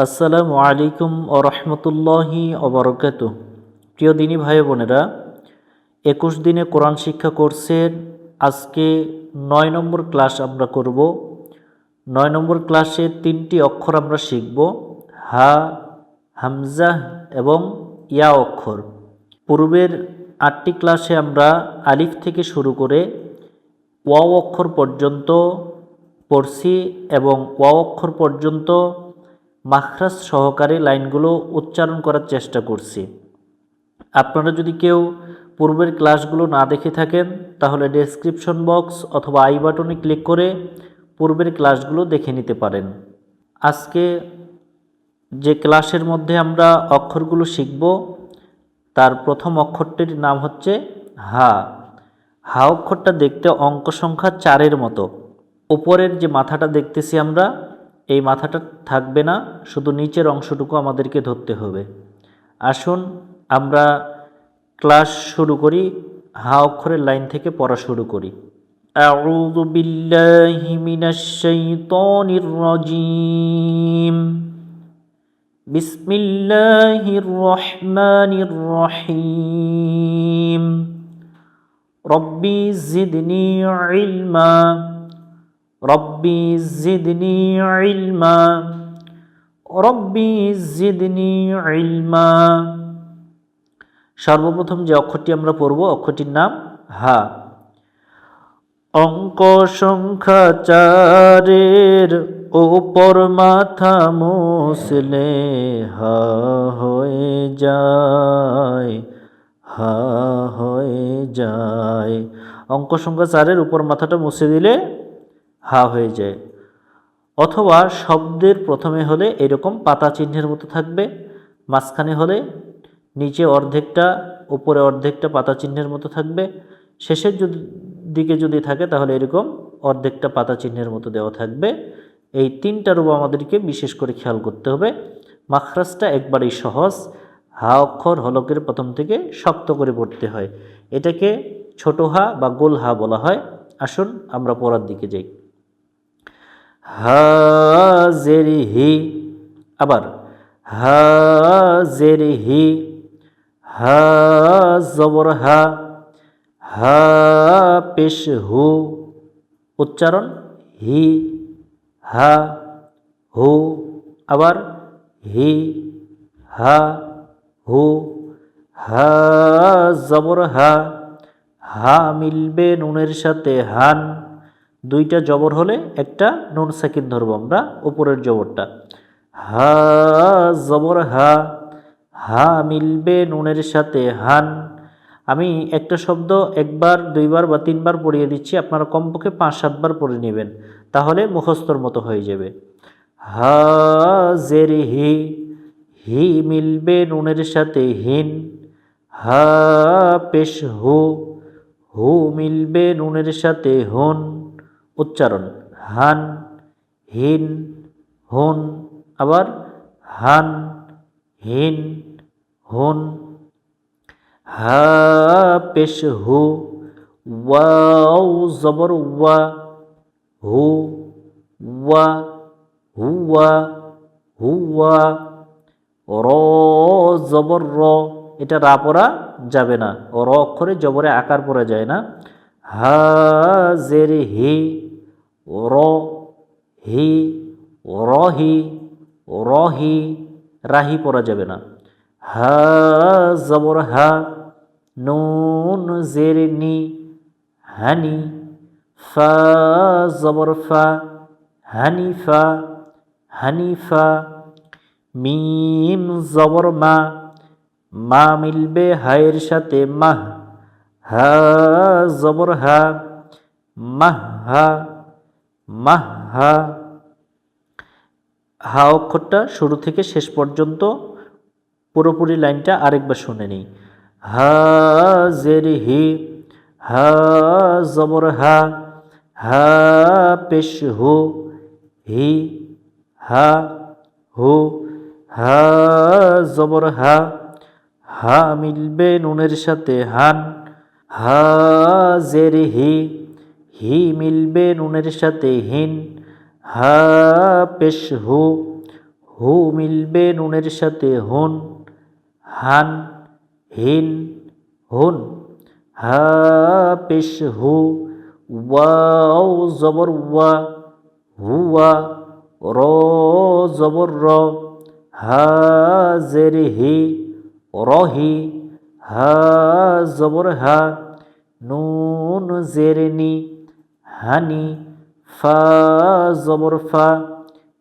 আসসালামু আলাইকুম ও রহমতুল্লাহি অবরকাত প্রিয় দিনী ভাই বোনেরা, একুশ দিনে কোরআন শিক্ষা কোর্সের আজকে নয় নম্বর ক্লাস আমরা করব। নয় নম্বর ক্লাসে তিনটি অক্ষর আমরা শিখব, হা, হামজা এবং ইয়া অক্ষর। পূর্বের আটটি ক্লাসে আমরা আলিফ থেকে শুরু করে ওয়াও অক্ষর পর্যন্ত পড়ছি এবং ওয়াও অক্ষর পর্যন্ত মাখরাজ সহকারে লাইনগুলো উচ্চারণ করার চেষ্টা করছি। আপনারা যদি কেউ পূর্বের ক্লাসগুলো না দেখে থাকেন, তাহলে ডেসক্রিপশন বক্স অথবা আই বাটনে ক্লিক করে পূর্বের ক্লাসগুলো দেখে নিতে পারেন। আজকে যে ক্লাসের মধ্যে আমরা অক্ষরগুলো শিখব, তার প্রথম অক্ষরটির নাম হচ্ছে হা। হা অক্ষরটা দেখতে অঙ্ক সংখ্যা চারের মতো। উপরের যে মাথাটা দেখতেছি আমরা এই মাথাটা থাকবে না শুধু নিচের অংশটুকু আমাদেরকে ধরতে হবে আসুন আমরা ক্লাস শুরু করি হা অক্ষরের লাইন থেকে পড়া শুরু করি أعوذ بالله من الشيطان الرجيم بسم الله الرحمن الرحيم ربي زدني علما রব্বি জিদনি ইলমা, রব্বি জিদনি ইলমা। সর্বপ্রথম যে অক্ষরটি আমরা পড়ব, অক্ষরটির নাম হা। অঙ্ক সংখ্যা চারের ওপর মাথা মুসলে হা হয়ে যায়, হা হয়ে যায়। অঙ্ক সংখ্যা চারের উপর মাথাটা মুছে দিলে হা হয়ে যায়। অথবা শব্দের প্রথমে হলে এরকম পাতা চিহ্নের মতো থাকবে, মাঝখানে হলে নিচে অর্ধেকটা, উপরে অর্ধেকটা পাতা চিহ্নের মতো থাকবে। শেষের যদি, দিকে যদি থাকে তাহলে এরকম অর্ধেকটা পাতা চিহ্নের মতো দেওয়া থাকবে। এই তিনটা রূপ আমাদেরকে বিশেষ করে খেয়াল করতে হবে। মাখরাজটা একবারেই সহজ। হা অক্ষর হলকের প্রথম থেকে শক্ত করে পড়তে হয়। এটাকে ছোট হা বা গোল হা বলা হয়। আসুন আমরা পড়ার দিকে যাই। হাজের হি আবার হাজের হি হা জবর হা হা হু, উচ্চারণ হি, হা হু, আবার হি, হা হু, হা জবর হা হা মিলবে নুনের সাথে হান দুইটা জবর হলে একটা নুন সেকেন্ড ধরবো আমরা, উপরের জবরটা। হা, জবর হা হা মিলবে নুনের সাথে হান। আমি একটা শব্দ একবার, দুইবার বা তিনবার পড়িয়ে দিচ্ছি, আপনারা কমপক্ষে পাঁচ, সাতবার পড়ে নেবেন, তাহলে মুখস্থর মতো হয়ে যাবে। হা, জের হি হি মিলবে নুনের সাথে হিন। হা, পেশ হু হু মিলবে নুনের সাথে হুন। উচ্চারণ। হান, হিন, হুন, আবার হান, হিন, হুন। হা, পেশ, হু, ওয়াও, জবর, ওয়া, হু, ওয়া, হুয়া হুয়া। র, জবর, র, এটা রা পড়া যাবে না। র অক্ষরে জবরে আকার পড়া যায় না। হা, জের, হি র, হি রহি রহি রাহি পড়া যাবে না। হা হা, নুন, জের, নি, হানি, ফা, জবর, ফা হানিফা হানিফা মিম, জবর, মা মা মিলবে হায়ের সাথে মাহ, হা হা, মাহ, হা মাহ, হা হা অক্ষরটা শুরু থেকে শেষ পর্যন্ত পুরোপুরি লাইনটা আরেকবার শুনে নিই। হা, জের, হি, হা জবর হা হা, পেশ, হু, হি, হা, হু, হা জবর হা হা মিলবে নুনের সাথে হান, হা, জের, হি হি মিলবে নুনের সাথে হিন। হা পেশ হু। হু মিলবে নুনের সাথে হুন। হান হিন হুন। হা পেশ হু। ওয়াও জবর ওয়া। হুয়া র জবর র। হা জের হি রহি হা জবর হা। নুন জের নি। হানি ফা জবর ফা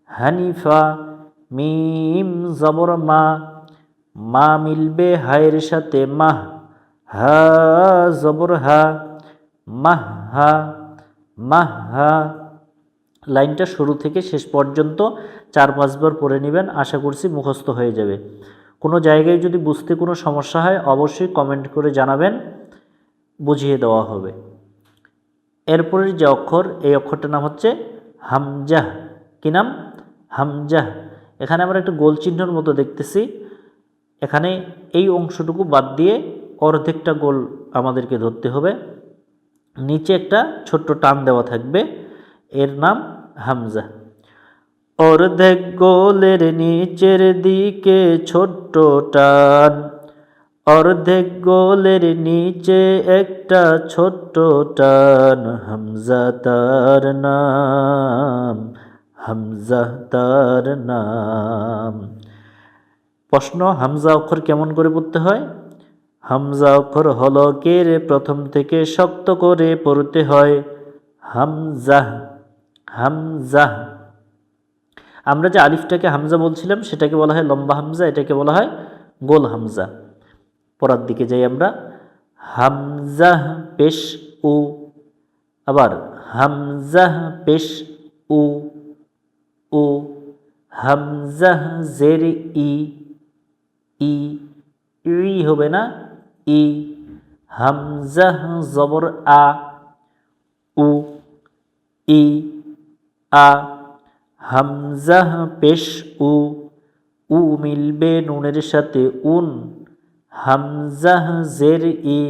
হানিফা মিম জবর মা মা মিলবে হায়ের সাথে মাহ, হা জবর হা, মাহ হা মাহ হা। লাইনটা শুরু থেকে শেষ পর্যন্ত চার পাঁচবার পড়ে নেবেন, আশা করছি মুখস্থ হয়ে যাবে। কোনো জায়গায় যদি বুঝতে কোনো সমস্যা হয়, অবশ্যই কমেন্ট করে জানাবেন, বুঝিয়ে দেওয়া হবে। এরপরের যে অক্ষর, এই অক্ষরটার নাম হচ্ছে হামজাহ। কি নাম? হামজাহ। এখানে আমরা একটা গোল চিহ্নর মতো দেখতেছি। এখানে এই অংশটুকু বাদ দিয়ে অর্ধেকটা গোল আমাদেরকে ধরতে হবে। নিচে একটা ছোট্ট টান দেওয়া থাকবে। এর নাম হামজা অর্ধেক গোলের নিচের দিকে ছোট্ট টান। অর্ধেক গোলের নিচে একটা ছোট্ট টান। হামজা তার নাম, হামজা তার নাম। প্রশ্ন, হামজা অক্ষর কেমন করে পড়তে হয়? হামজা অক্ষর হলকের প্রথম থেকে শক্ত করে পড়তে হয় হামজা হামজা। আমরা যে আলিফটাকে হামজা বলছিলাম, সেটাকে বলা হয় লম্বা হামজা, এটাকে বলা হয় গোল হামজা। পড়ার দিকে যাই আমরা। হামজাহ পেশ উ, আবার হামজাহ পেশ উ উ, হামজাহ জের ই ই ই হবে না, ই, হামজাহ জবর আ, উ, ই, আ, হামজাহ পেশ উ উ মিলবে নুনের সাথে উন হামজা জের ই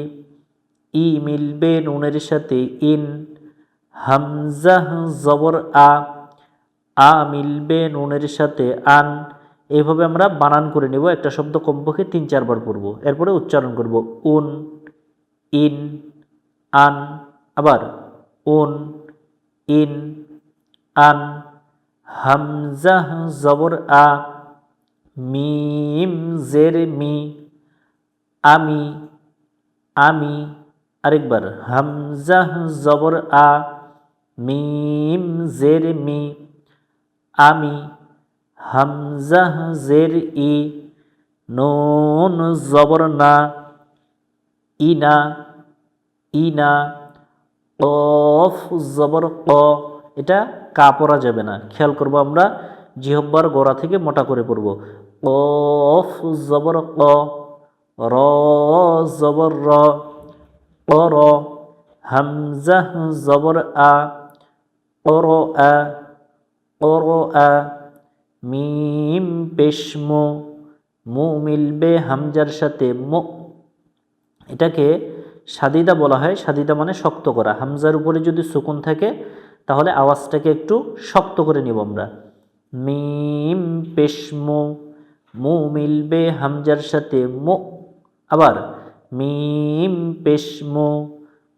ই মিলবে নুনের সাথে ইন। হামজাহ জবর আ আ মিলবে নুনের সাথে আন। এইভাবে আমরা বানান করে নেব, একটা শব্দ কমপক্ষে তিন চারবার পড়ব। এরপরে উচ্চারণ করব উন, ইন, আন, আবার উন, ইন, আন। হামজাহ জবর আ, মিম জের মি। আমি আমি, আরেকবার, হামজা, জবর, আ, মিম, জের, মি, আমি, হামজা, জের, ই, নুন, জবর, না, ইনা ইনা, কফ, জবর, ক, এটা কা পড়া যাবে না। খেয়াল করব আমরা জিহব্বার গোড়া থেকে মোটা করে পড়ব। কফ, জবর, ক র জবর র র হামজা জবর আ র আ র আ মিম পেশমো মু মিলবে হামজার সাথে মো। এটাকে সাদিদা বলা হয়। সাদিদা মানে শক্ত করা। হামজার উপরে যদি সুকুন থাকে, তাহলে আওয়াজটাকে একটু শক্ত করে নিব আমরা। মিম পেশমো মু মিলবে হামজার সাথে মো। আবার, মিম পেশমো,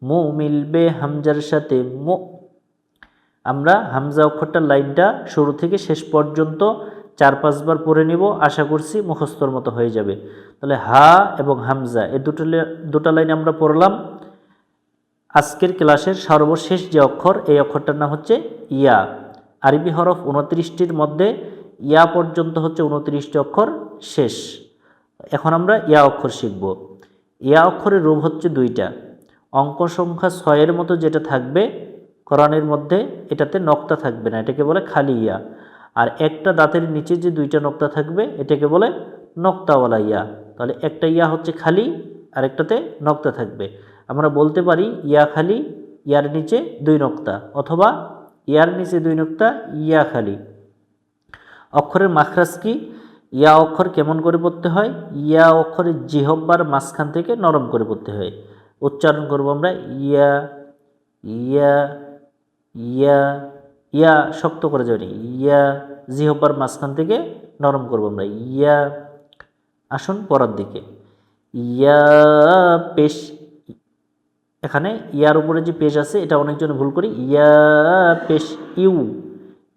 মু মিলবে হামজার সাথে, মো। আমরা হামজা অক্ষরটার লাইনটা শুরু থেকে শেষ পর্যন্ত চার পাঁচবার পড়ে নিব, আশা করছি মুখস্থর মতো হয়ে যাবে। তাহলে হা এবং হামজা, এ দুটো দুটা লাইন আমরা পড়লাম। আজকের ক্লাসের সর্বশেষ যে অক্ষর, এই অক্ষরটার নাম হচ্ছে ইয়া। আরবি হরফ উনত্রিশটির মধ্যে ইয়া পর্যন্ত হচ্ছে উনত্রিশটি অক্ষর শেষ। এখন আমরা ইয়া অক্ষর শিখব। ইয়া অক্ষরের রূপ হচ্ছে দুইটা। অঙ্ক সংখ্যা ছয়ের মতো যেটা থাকবে, কোরআনের মধ্যে এটাতে নক্তা থাকবে না, এটাকে বলে খালি ইয়া। আর একটা দাঁতের নিচে যে দুইটা নক্তা থাকবে, এটাকে বলে নক্তাওয়ালা ইয়া। তাহলে একটা ইয়া হচ্ছে খালি আর একটাতে নক্তা থাকবে। আমরা বলতে পারি ইয়া খালি, ইয়ার নিচে দুই নক্তা, অথবা ইয়ার নিচে দুই নক্তা, ইয়া খালি। অক্ষরের মাখরাজ কি? ইয়া অক্ষর কেমন করে পড়তে হয়? ইয়া অক্ষরের জিহব্বার মাঝখান থেকে নরম করে পড়তে হয়। উচ্চারণ করব আমরা, ইয়া ইয়া ইয়া ইয়া শক্ত করে যাবে ইয়া জিহব্বার মাঝখান থেকে নরম করব আমরা, ইয়া। আসুন পরার দিকে। ইয়া পেশ, এখানে ইয়ার উপরে যে পেশ আছে, এটা অনেকজনে ভুল করি, ইয়া পেশ, ইউ।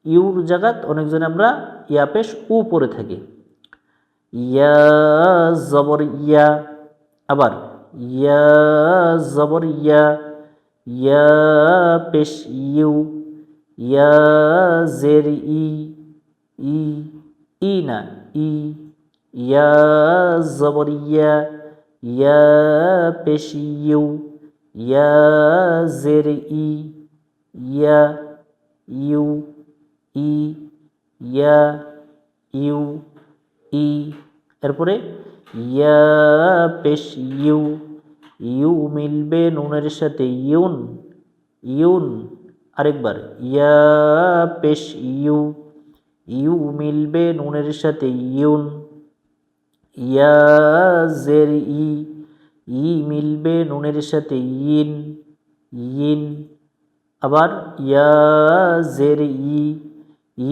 ইউর জায়গাত অনেকজনে আমরা ইয়া পেশ, উ পরে থাকি। ইয়া জবর ইয়া, আবার ইয়া জবর ইয়া পেশ ইউ, ইয়া জের ই ই ই না, ই, ইয়া জবর ইয়া ইয়া পেশ ইউ, ইয়া জের ই, yeah you, E, yeah U E এরপরে ইয়া পেশ ইউ ইউ মিলবে নুনের সাথে, ইউন ইউন আরেকবার, ইয়া পেশ ইউ ইউ মিলবে নুনের সাথে, ইউন, ইয়া জের ই ই মিলবে নুনের সাথে, ইন ইন, আবার ইয়া জের ই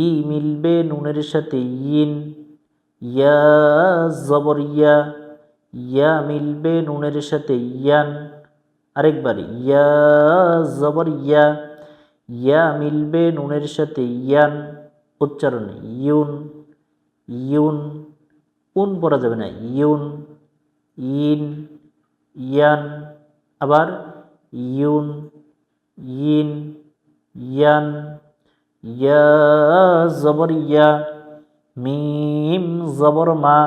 ই মিলবে নুনের সাথে, ইন ইয়া জবর, ইয়া ইয়া মিলবে নুনের সাথে, ইয়ান, আরেকবার, ইয়া জবর, ইয়া ইয়া মিলবে নুনের সাথে, ইয়ান, উচ্চারণ, ইউন ইউন, উন পড়া যাবে না, ইউন, ইন, ইয়ান, আবার ইউন, ইন, ইয়ান, ইয়া জবর, ইয়া মিম জবর মা,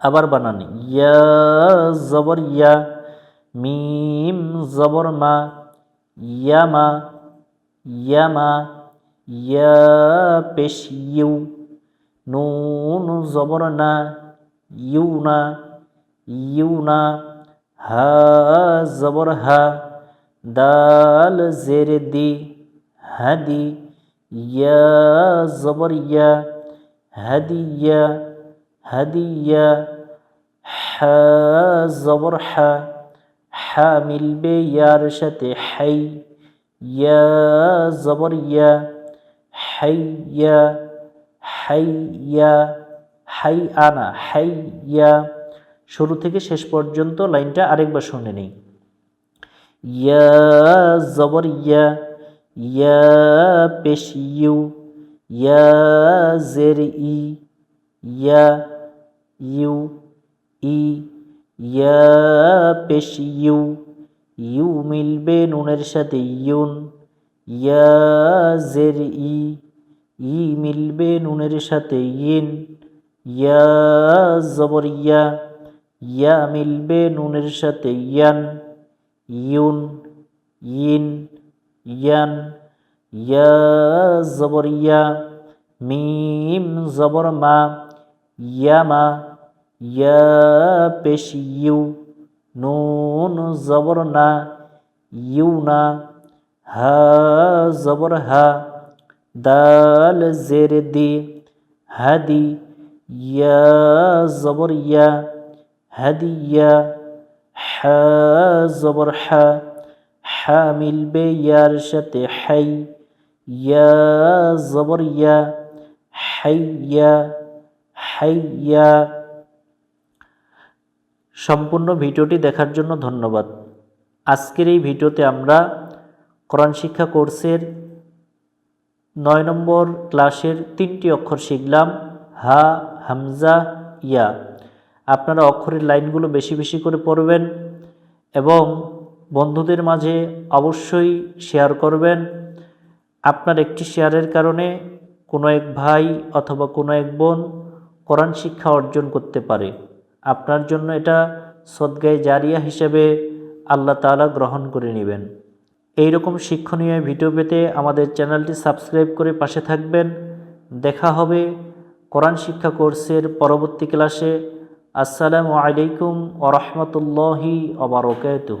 আবার বানান। ইয়া জবর ইয়া, মিম জবর মা ইয়ামা ইয়ামা ইয়া পেশ ইউ, নুন জবর না ইউনা ইউনা হা জবর হা, দাল জের দি হাদি ইয়া জবর ইয়া হা জবর হা হা মিলবে ইয়ার সাথে হাই ইয়া জবর ইয়া হাইয়া হাইয়া হাই আনা হাইয়া শুরু থেকে শেষ পর্যন্ত লাইনটা আরেকবার শুনে নেই। ইয়া জবর ইয়া ইয়া পেশ ইউ ইয়া জের ই ইয়া ইউ ই ইয়া পেশ ইউ ইউ মিলবে নুনের সাথে ইউন ইয়া জের ই ই মিলবে নুনের সাথে ইন ইয়া জবর ইয়া ইয়া মিলবে নুনের সাথে ইয়ান ইউন ইন ইয়ান ইয়া জবর ইয়া মিম জবর মা ইয়ামা ইয়া পেশ ইউ নুন জবর না ইউনা হা জবর হা দাল জের দি হাদি ইয়া জবর ইয়া হাদিয়া হা জবর হা হা মিলবে ইয়ার সাথে হাই জবর ইয়া হাইয়া হাইয়া সম্পূর্ণ ভিডিওটি দেখার জন্য ধন্যবাদ। আজকের এই ভিডিওতে আমরা কোরআন শিক্ষা কোর্সের নয় নম্বর ক্লাসের তিনটি অক্ষর শিখলাম। হা, হামজা, ইয়া। আপনারা অক্ষরের লাইনগুলো বেশি বেশি করে পড়বেন এবং বন্ধুদের মাঝে অবশ্যই শেয়ার করবেন। আপনার একটি শেয়ারের কারণে কোনো এক ভাই অথবা কোনো এক বোন কোরআন শিক্ষা অর্জন করতে পারে। আপনার জন্য এটা সদ্গায় জারিয়া হিসেবে আল্লাহ তাআলা গ্রহণ করে নেবেন। এই রকম শিক্ষণীয় ভিডিও পেতে আমাদের চ্যানেলটি সাবস্ক্রাইব করে পাশে থাকবেন। দেখা হবে কোরআন শিক্ষা কোর্সের পরবর্তী ক্লাসে। আসসালামু আলাইকুম ওরহমতুল্লাহি ওবরকাতুহ